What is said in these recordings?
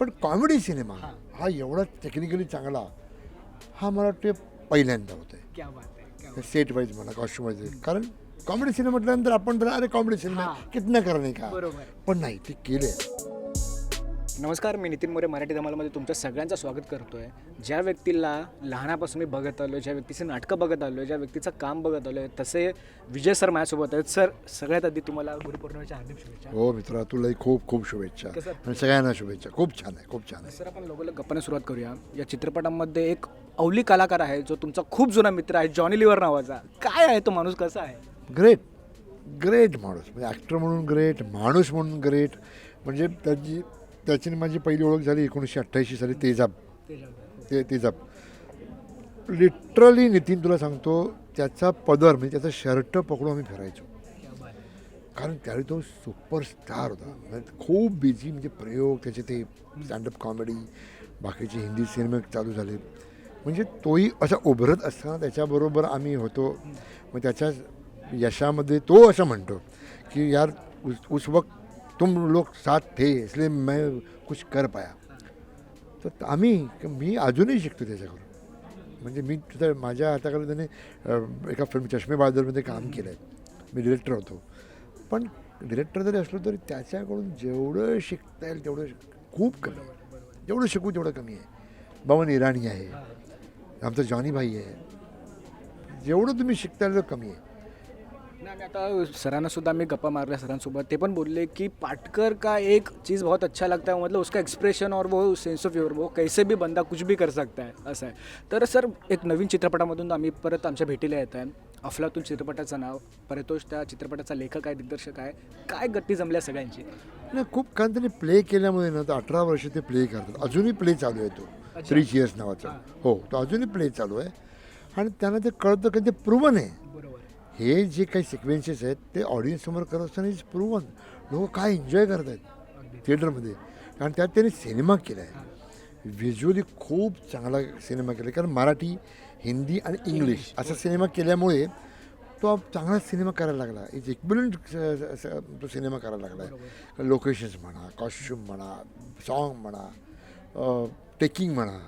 पण comedy cinema हा. एवढा टेक्निकली चांगला हा मला वाटते पहिल्यांदा होत आहे सेट वाईज म्हणा कॉस्ट्युम वाईज कारण कॉमेडी सिनेमा म्हटल्यानंतर आपण अरे कॉमेडी सिनेमा कितना करणे का. पण नाही ते केले नमस्कार मी नितीन मोरे मराठी धमालमध्ये तुमच्या सगळ्यांचं स्वागत करतो आहे ज्या व्यक्तीला लहानापासून मी बघत आलो ज्या व्यक्तीचे नाटकं बघत आलो ज्या व्यक्तीचं काम बघत आलो आहे तसे विजय सर माझ्यासोबत आहेत. सर सगळ्यात आधी तुम्हाला गुरुपौर्णिमेच्या हार्दिक शुभेच्छा. हो मित्रा तुलाही खूप खूप शुभेच्छा? आणि सगळ्यांना शुभेच्छा. खूप छान आहे खूप छान आहे. सर आपण लोकांना गप्पाने सुरुवात करूया. या चित्रपटामध्ये एक अवली कलाकार आहे जो तुमचा खूप जुना मित्र आहे जॉनी लिव्हर नावाचा. काय आहे तो माणूस कसा आहे? ग्रेट ग्रेट माणूस. म्हणजे ॲक्टर म्हणून ग्रेट माणूस म्हणून ग्रेट म्हणजे त्याची त्याची माझी पहिली ओळख झाली एकोणीसशे अठ्ठ्याऐंशी साली तेजाब. ते तेजाब. लिटरली नितीन तुला सांगतो त्याचा पदर म्हणजे त्याचा शर्ट पकडून आम्ही फिरायचो. कारण त्यावेळी तो सुपरस्टार होता. म्हणजे खूप बिझी म्हणजे प्रयोग त्याचे ते स्टँडअप कॉमेडी बाकीचे हिंदी सिनेमे चालू झाले. म्हणजे तोही असा उभरत असताना त्याच्याबरोबर आम्ही होतो. मग त्याच्या यशामध्ये तो असं म्हणतो की यार उस, उस वक्त तुम लोग साथ थे इसलिए मैं कुछ कर पाया। तर आम्ही मी अजूनही शिकतो त्याच्याकडून. म्हणजे मी तिथं माझ्या हाताकडे त्याने एका फिल्म चष्मे बाजारमध्ये काम केलं आहे मी डिरेक्टर होतो. पण डिरेक्टर जरी असलो तरी त्याच्याकडून जेवढं शिकता येईल तेवढं खूप कमी जेवढं शिकू तेवढं कमी आहे. बवन इराणी आहे. आमचा जॉनी भाई आहे. जेवढं तुम्ही शिकता येईल तेवढं कमी आहे. आता सरांना सुद्धा मी गप्पा मारल्या सरांसोबत. ते पण बोलले की पाटकर का एक चीज़ बहुत अच्छा लगता है मतलब उसका एक्सप्रेशन और वो सेंस ऑफ ह्युमर वो कैसे भी बंदा कुछ भी कर सकता है असं आहे. तर सर एक नवीन चित्रपटामधून आम्ही परत आमच्या भेटीला येत आहे. अफलातून चित्रपटाचं नाव परितोष त्या चित्रपटाचा लेखक आहे दिग्दर्शक आहे. काय गट्टी जमल्या सगळ्यांची? नाही खूप कारण त्यांनी प्ले केल्यामुळे ना तर अठरा वर्ष ते प्ले करतात. अजूनही प्ले चालू आहे तो. थ्री चियर्स नावाचा. हो. तो अजूनही प्ले चालू आहे. आणि त्यांना ते कळतं की ते प्रूवन आहे. हे जे काही सिक्वेन्सेस आहेत ते ऑडियन्ससमोर करत असताना इज प्रूवन लोक काय एन्जॉय करत आहेत थिएटरमध्ये कारण त्यात त्यांनी सिनेमा केला आहे व्हिज्युअली खूप चांगला सिनेमा केला कारण मराठी हिंदी आणि इंग्लिश असा सिनेमा केल्यामुळे तो चांगला सिनेमा करायला लागला. इज इक्विलंट तो सिनेमा करायला लागला आहे लोकेशन्स म्हणा कॉस्ट्युम म्हणा सॉन्ग म्हणा टेकिंग म्हणा.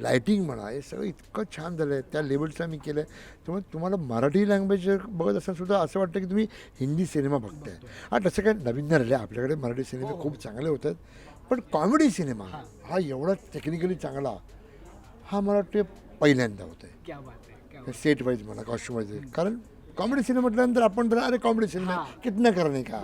लायटिंग म्हणा हे सगळं इतकं छान झालं आहे त्या लेवलचं आम्ही केलं आहे त्यामुळे तुम्हाला मराठी लँग्वेज जर बघत असाल सुद्धा असं वाटतं की तुम्ही हिंदी सिनेमा बघताय. हा तसं काय नवीन नाही राहिले आपल्याकडे मराठी सिनेमे खूप चांगले होतात. पण कॉमेडी सिनेमा हा. एवढा टेक्निकली चांगला हा मला वाटते पहिल्यांदा होत आहे सेट वाईज म्हणा कॉस्ट्युम वाईज कारण कॉमेडी सिनेमा म्हटल्यानंतर आपण तर अरे कॉमेडी सिनेमा कितना करणे का.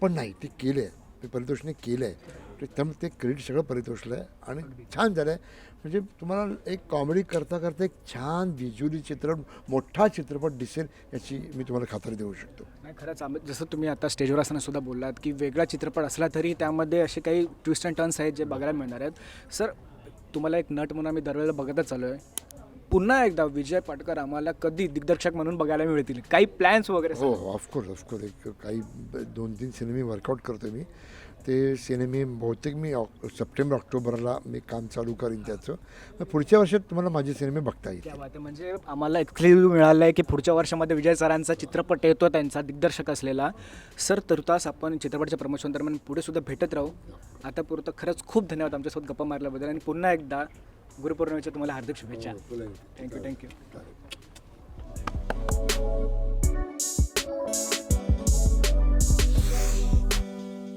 पण नाही ते केलं आहे ते परितोषने केलं आहे त्यामुळे ते क्रेडिट सगळं परितोषलं आहे आणि छान झालं आहे म्हणजे तुम्हाला एक कॉमेडी करता करता एक छान व्हिज्युअली चित्रपट मोठा चित्रपट दिसेल याची मी तुम्हाला खात्री देऊ शकतो. नाही खरंच आम्ही जसं तुम्ही आता स्टेजवर असताना सुद्धा बोललात की वेगळा चित्रपट असला तरी त्यामध्ये असे काही ट्विस्ट अँड टर्न्स आहेत जे बघायला मिळणार आहेत. सर तुम्हाला एक नट म्हणून आम्ही दरवेळेला बघतच चालू आहे पुन्हा एकदा विजय पाटकर आम्हाला कधी दिग्दर्शक म्हणून बघायला मिळतील? काही प्लॅन्स वगैरे हो हो ऑफकोर्स ऑफकोर्स एक काही दोन तीन सिनेमे वर्कआउट करतो मी. ते सिनेमे बहुतेक मी ऑक सप्टेंबर ऑक्टोबरला मी काम चालू करीन त्याचं. मग पुढच्या वर्षात तुम्हाला माझे सिनेमे बघता येईल क्या बात आहे. म्हणजे आम्हाला एक्सक्लुझिव्ह मिळालं आहे की पुढच्या वर्षामध्ये विजय सरांचा चित्रपट येतो त्यांचा दिग्दर्शक असलेला. सर तुर्तास आपण चित्रपटाच्या प्रमोशन दरम्यान पुढे सुद्धा भेटत राहू. आता पुरतं खरंच खूप धन्यवाद आमच्यासोबत गप्पा मारल्याबद्दल आणि पुन्हा एकदा गुरुपौर्णिमेच्या तुम्हाला हार्दिक शुभेच्छा. Thank you thank you